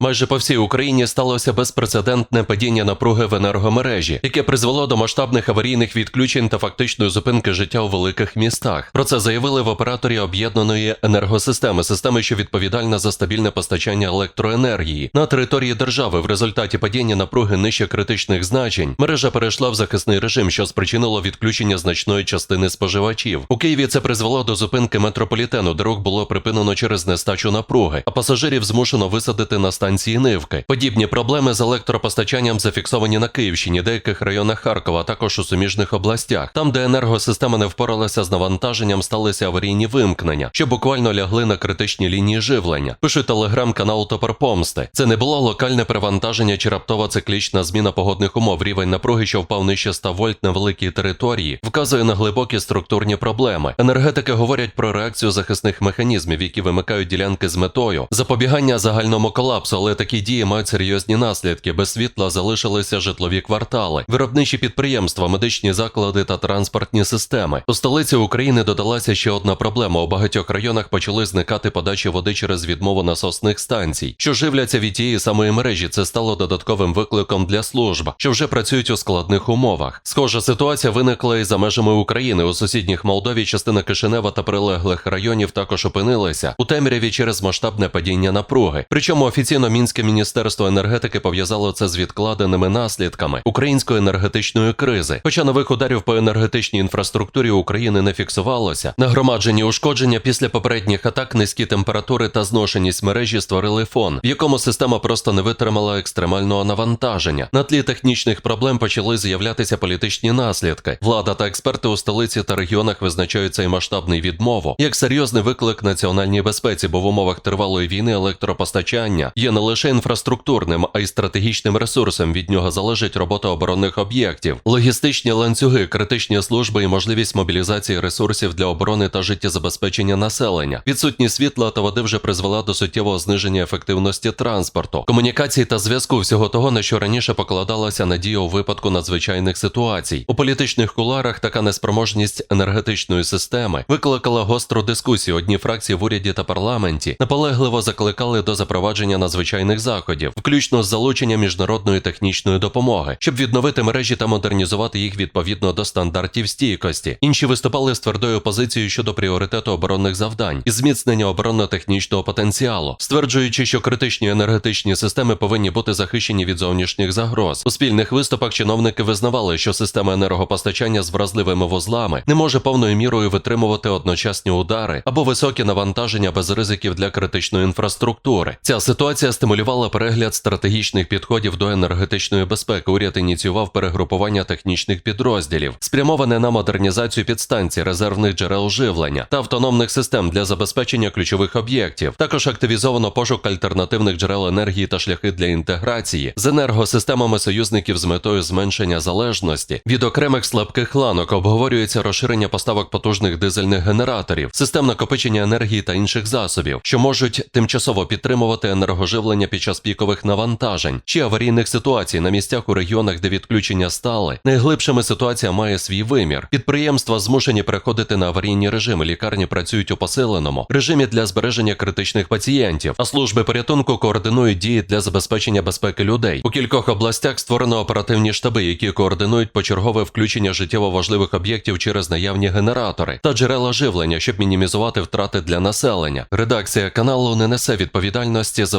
Майже по всій Україні сталося безпрецедентне падіння напруги в енергомережі, яке призвело до масштабних аварійних відключень та фактичної зупинки життя у великих містах. Про це заявили в операторі об'єднаної енергосистеми, системи, що відповідальна за стабільне постачання електроенергії на території держави. В результаті падіння напруги нижче критичних значень мережа перейшла в захисний режим, що спричинило відключення значної частини споживачів. У Києві це призвело до зупинки метрополітену, рух було припинено через нестачу напруги, а пасажирів змушено висадити на станції Нивки. Подібні проблеми з електропостачанням зафіксовані на Київщині, деяких районах Харкова, а також у суміжних областях. Там, де енергосистема не впоралася з навантаженням, сталися аварійні вимкнення, що буквально лягли на критичні лінії живлення. Пише телеграм-канал Топор Помсти. Це не було локальне перевантаження чи раптова циклічна зміна погодних умов. Рівень напруги, що впав нижче 100 вольт на великій території, вказує на глибокі структурні проблеми. Енергетики говорять про реакцію захисних механізмів, які вимикають ділянки з метою запобігання загальному колапсу, але такі дії мають серйозні наслідки. Без світла залишилися житлові квартали, виробничі підприємства, медичні заклади та транспортні системи. У столиці України додалася ще одна проблема. У багатьох районах почали зникати подачі води через відмову насосних станцій, що живляться від тієї самої мережі. Це стало додатковим викликом для служб, що вже працюють у складних умовах. Схожа ситуація виникла і за межами України. У сусідніх Молдові частина Кишинева та прилеглих районів також опинилися у темряві через масштабне падіння напруги. Причому офіційно мінське міністерство енергетики пов'язало це з відкладеними наслідками української енергетичної кризи. Хоча нових ударів по енергетичній інфраструктурі України не фіксувалося, нагромаджені ушкодження після попередніх атак, низькі температури та зношеність мережі створили фон, в якому система просто не витримала екстремального навантаження. На тлі технічних проблем почали з'являтися політичні наслідки. Влада та експерти у столиці та регіонах визначають цей масштабний відмову як серйозний виклик національній безпеці, бо в умовах тривалої війни електропостачання є не лише інфраструктурним, а й стратегічним ресурсом. Від нього залежить робота оборонних об'єктів, логістичні ланцюги, критичні служби і можливість мобілізації ресурсів для оборони та життєзабезпечення населення. Відсутність світла та води вже призвела до суттєвого зниження ефективності транспорту, комунікації та зв'язку всього того, на що раніше покладалася надія у випадку надзвичайних ситуацій. У політичних куларах така неспроможність енергетичної системи викликала гостру дискусію. Одні фракції в уряді та парламенті наполегливо закликали до запровадження надзвичайних заходів, включно з залученням міжнародної технічної допомоги, щоб відновити мережі та модернізувати їх відповідно до стандартів стійкості. Інші виступали з твердою позицією щодо пріоритету оборонних завдань і зміцнення оборонно-технічного потенціалу, стверджуючи, що критичні енергетичні системи повинні бути захищені від зовнішніх загроз. У спільних виступах чиновники визнавали, що система енергопостачання з вразливими вузлами не може повною мірою витримувати одночасні удари або високі навантаження без ризиків для критичної інфраструктури. Ця ситуація стимулювала перегляд стратегічних підходів до енергетичної безпеки. Уряд ініціював перегрупування технічних підрозділів, спрямоване на модернізацію підстанцій, резервних джерел живлення та автономних систем для забезпечення ключових об'єктів. Також активізовано пошук альтернативних джерел енергії та шляхи для інтеграції з енергосистемами союзників з метою зменшення залежності від окремих слабких ланок. Обговорюється розширення поставок потужних дизельних генераторів, систем накопичення енергії та інших засобів, що можуть тимчасово підтримувати енергоживлення під час пікових навантажень чи аварійних ситуацій на місцях у регіонах, де відключення стали. Найглибшими ситуація має свій вимір. Підприємства змушені переходити на аварійні режими. Лікарні працюють у посиленому режимі для збереження критичних пацієнтів, а служби порятунку координують дії для забезпечення безпеки людей. У кількох областях створено оперативні штаби, які координують почергове включення життєво важливих об'єктів через наявні генератори та джерела живлення, щоб мінімізувати втрати для населення. Редакція каналу не несе відповідальності за